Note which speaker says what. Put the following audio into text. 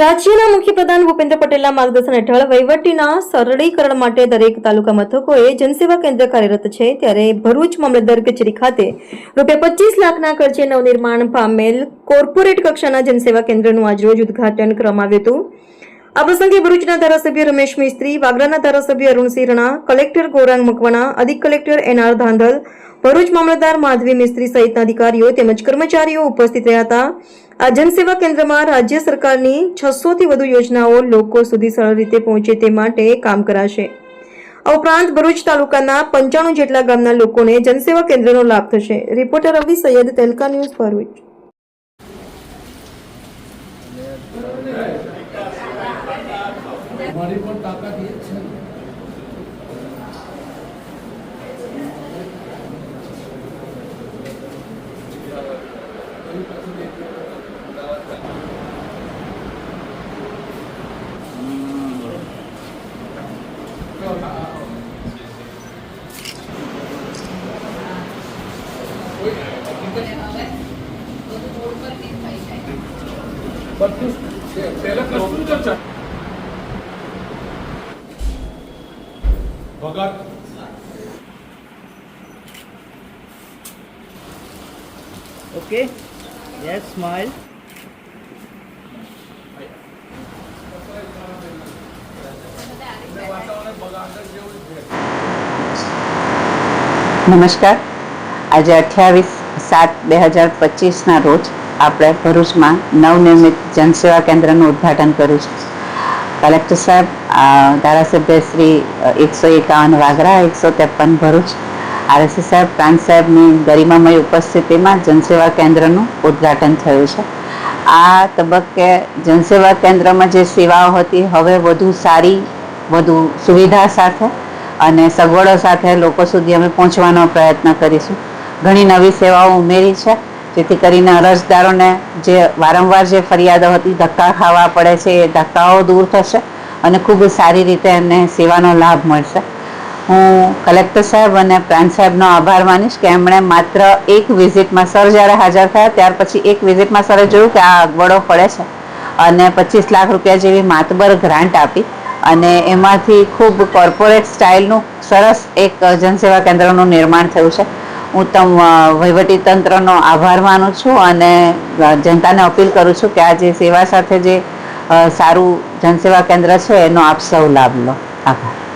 Speaker 1: રાજ્યના મુખ્યપ્રધાન ભૂપેન્દ્ર પટેલના માર્ગદર્શન હેઠળ વહીવટીના સરળીકરણ માટે દરેક તાલુકા મથકોએ જનસેવા કેન્દ્ર કાર્યરત છે. ત્યારે ભરૂચ મામલતદાર કચેરી ખાતે રૂપિયા પચીસ લાખના ખર્ચે નવનિર્માણ પામેલ કોર્પોરેટ કક્ષાના જનસેવા કેન્દ્રનું આજરોજ ઉદ્ઘાટન કરવામાં આવ્યું હતું. આ પ્રસંગે ભરૂચના ધારાસભ્ય રમેશ મિસ્ત્રી, વાગરાના ધારાસભ્ય અરુણસિંહ રણા, કલેક્ટર ગોરાંગ મકવાણા, અધિક કલેક્ટર એનઆર ધાંધલ, ભરૂચ મામલતદાર માધવી મિસ્ત્રી સહિતના અધિકારીઓ તેમજ કર્મચારીઓ ઉપસ્થિત રહ્યા હતા. આ જનસેવા કેન્દ્રમાં રાજ્ય સરકારની છસોથી વધુ યોજનાઓ લોકો સુધી સરળ રીતે પહોંચે તે માટે કામ કરાશે. આ ઉપરાંત ભરૂચ તાલુકાના પંચાણું જેટલા ગામના લોકોને જનસેવા કેન્દ્રનો લાભ થશે. રિપોર્ટર રવિ સૈયદ તેલકા ન્યૂઝ, ભરૂચ.
Speaker 2: ને. બધું જ છે. પહેલા કશું જ છે. ભગત
Speaker 3: Okay. Yes, smile.
Speaker 4: નમસ્કાર આજે અઠ્યાવીસ સાત બે હજાર પચીસના રોજ આપણે ભરૂચમાં નવનિર્મિત જનસેવા કેન્દ્રનું ઉદ્ઘાટન કર્યું છે. કલેક્ટર સાહેબ ધારાસભ્ય શ્રી એકસો એકાવન વાગરા, એકસો ત્રેપન ભરૂચ. આરએસએસ સાહેબ, પ્રાંત સાહેબની ગરિમામય ઉપસ્થિતિમાં જનસેવા કેન્દ્રનું ઉદ્ઘાટન થયું છે. આ તબક્કે જનસેવા કેન્દ્રમાં જે સેવાઓ હતી, હવે વધુ સારી, વધુ સુવિધા સાથે અને સગવડો સાથે લોકો સુધી અમે પહોંચવાનો પ્રયત્ન કરીશું. ઘણી નવી સેવાઓ ઉમેરી છે. જેથી કરીને અરજદારોને જે વારંવાર જે ફરિયાદો હતી, ધક્કા ખાવા પડે છે, એ ધક્કાઓ દૂર થશે અને ખૂબ સારી રીતે એમને સેવાનો લાભ મળશે. હું કલેક્ટર સાહેબ અને પ્રાંત સાહેબનો આભાર માનીશ કે એમણે માત્ર એક વિઝિટમાં સર જ્યારે હાજર થયા, ત્યાર પછી એક વિઝિટમાં સરે જોયું કે આ અગવડો પડે છે અને પચીસ લાખ રૂપિયા જેવી માતબર ગ્રાન્ટ આપી અને એમાંથી ખૂબ કોર્પોરેટ સ્ટાઇલનું સરસ એક જનસેવા કેન્દ્રનું નિર્માણ થયું છે. હું તમ વહીવટી તંત્રનો આભાર માનું છું અને જનતાને અપીલ કરું છું કે આ જે સેવા સાથે જે સારું જનસેવા કેન્દ્ર છે એનો આપ સૌ લાભ લો. આભાર.